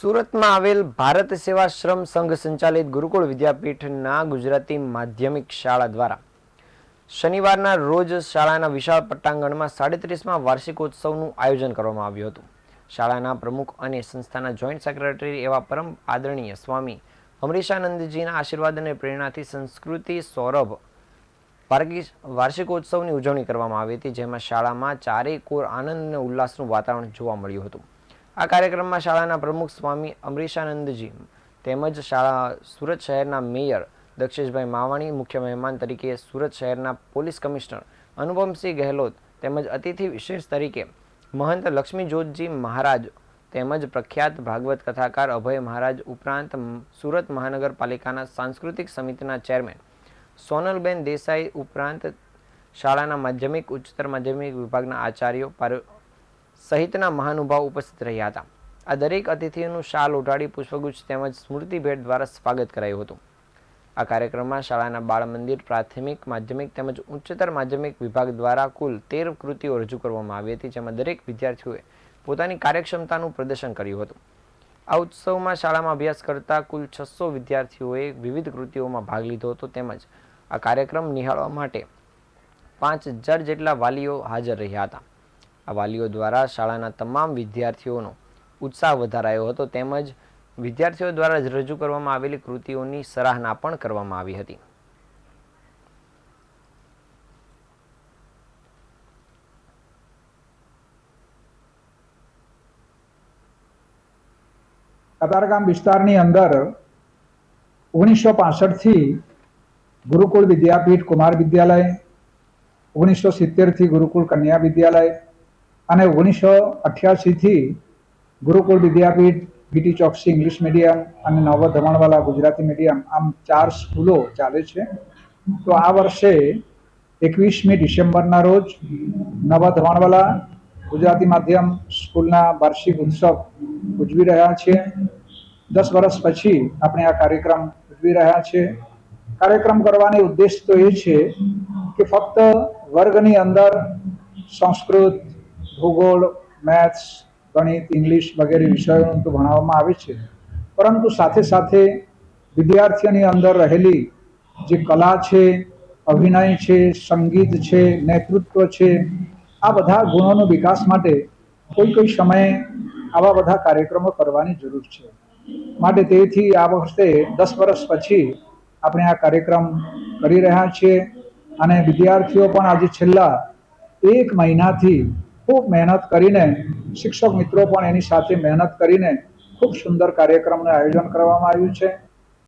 સુરતમાં આવેલ ભારત સેવાશ્રમ સંઘ સંચાલિત ગુરુકુળ વિદ્યાપીઠના ગુજરાતી માધ્યમિક શાળા દ્વારા શનિવારના રોજ શાળાના વિશાળ પટ્ટાંગણમાં સાડત્રીસમાં વાર્ષિકોત્સવનું આયોજન કરવામાં આવ્યું હતું. શાળાના પ્રમુખ અને સંસ્થાના જોઈન્ટ સેક્રેટરી એવા પરમ આદરણીય સ્વામી અમરીશાનંદજીના આશીર્વાદ અને પ્રેરણાથી સંસ્કૃતિ સૌરભ વાર્ષિકોત્સવની ઉજવણી કરવામાં આવી હતી, જેમાં શાળામાં ચારેય કોર આનંદ અને ઉલ્લાસનું વાતાવરણ જોવા મળ્યું હતું. આ કાર્યક્રમમાં શાળાના પ્રમુખ સ્વામી અમરીશાનંદજી તેમજ શાળા સુરત શહેરના મેયર દક્ષેશભાઈ માવાણી, મુખ્ય મહેમાન તરીકે સુરત શહેરના પોલીસ કમિશનર અનુપમસિંહ ગહેલોત તેમજ અતિથિ વિશેષ તરીકે મહંત લક્ષ્મીજોતજી મહારાજ તેમજ પ્રખ્યાત ભાગવત કથાકાર અભય મહારાજ ઉપરાંત સુરત મહાનગરપાલિકાના સાંસ્કૃતિક સમિતિના ચેરમેન સોનલબેન દેસાઈ ઉપરાંત શાળાના માધ્યમિક, ઉચ્ચતર માધ્યમિક વિભાગના આચાર્યો સહિતના મહાનુભાવ ઉપસ્થિત રહ્યા હતા. આ દરેક અતિથિઓનું શાલ ઓઢાડી પુષ્પગુચ્છ તેમજ સ્મૃતિ ભેટ દ્વારા સ્વાગત કરાયું હતું. આ કાર્યક્રમમાં શાળાના બાળ મંદિર, પ્રાથમિક, માધ્યમિક તેમજ ઉચ્ચતર માધ્યમિક વિભાગ દ્વારા કુલ તેર કૃતિઓ રજૂ કરવામાં આવી હતી, જેમાં દરેક વિદ્યાર્થીઓએ પોતાની કાર્યક્ષમતાનું પ્રદર્શન કર્યું હતું. આ ઉત્સવમાં શાળામાં અભ્યાસ કરતા કુલ છસો વિદ્યાર્થીઓએ વિવિધ કૃતિઓમાં ભાગ લીધો હતો, તેમજ આ કાર્યક્રમ નિહાળવા માટે પાંચ હજાર જેટલા વાલીઓ હાજર રહ્યા હતા. આ વાલીઓ દ્વારા શાળાના તમામ વિદ્યાર્થીઓનો ઉત્સાહ વધારાયો હતો. તેમજ વિદ્યાર્થીઓ દ્વારા રજૂ કરવામાં આવેલી કૃતિઓની સરાહના પણ કરવામાં આવી હતી. કતારગામ વિસ્તારની અંદર ઓગણીસો પાસઠથી ગુરુકુળ વિદ્યાપીઠ કુમાર વિદ્યાલય, ઓગણીસો સિત્તેરથી ગુરુકુળ કન્યા વિદ્યાલય અને ઓગણીસો અઠ્યાસીથી Gurukul Vidyapeeth BT Choksi English medium અને નવ ધમણવાલા ગુજરાતી મીડિયમ આમ ચાર સ્કૂલો ચાલે છે. તો આ વર્ષે એકવીસમી ડિસેમ્બરના રોજ નવા ધમણવાલા ગુજરાતી માધ્યમ સ્કૂલના વાર્ષિક ઉત્સવ ઉજવી રહ્યા છીએ દસ વર્ષ પછી આપણે આ કાર્યક્રમ ઉજવી રહ્યા છીએ કાર્યક્રમ કરવાનો ઉદ્દેશ તો એ છે કે ફક્ત વર્ગની અંદર સંસ્કૃત ભૂગોળ, મેથ્સ, ગણિત, ઇંગ્લિશ વગેરે વિષયોનું તો ભણાવવામાં આવે છે. પરંતુ સાથે સાથે વિદ્યાર્થીઓની અંદર રહેલી જે કલા છે, અભિનય છે, સંગીત છે, નેતૃત્વ છે, આ બધા ગુણોનો વિકાસ માટે કોઈ કોઈ સમયે આવા બધા કાર્યક્રમો કરવાની જરૂર છે. માટે તેથી આ વખતે દસ વર્ષ પછી આપણે આ કાર્યક્રમ કરી રહ્યા છીએ અને વિદ્યાર્થીઓ પણ આજે છેલ્લા એક મહિનાથી ખૂબ મહેનત કરીને શિક્ષક મિત્રો પણ એની સાથે મહેનત કરીને ખૂબ સુંદર કાર્યક્રમનું આયોજન કરવામાં આવ્યું છે.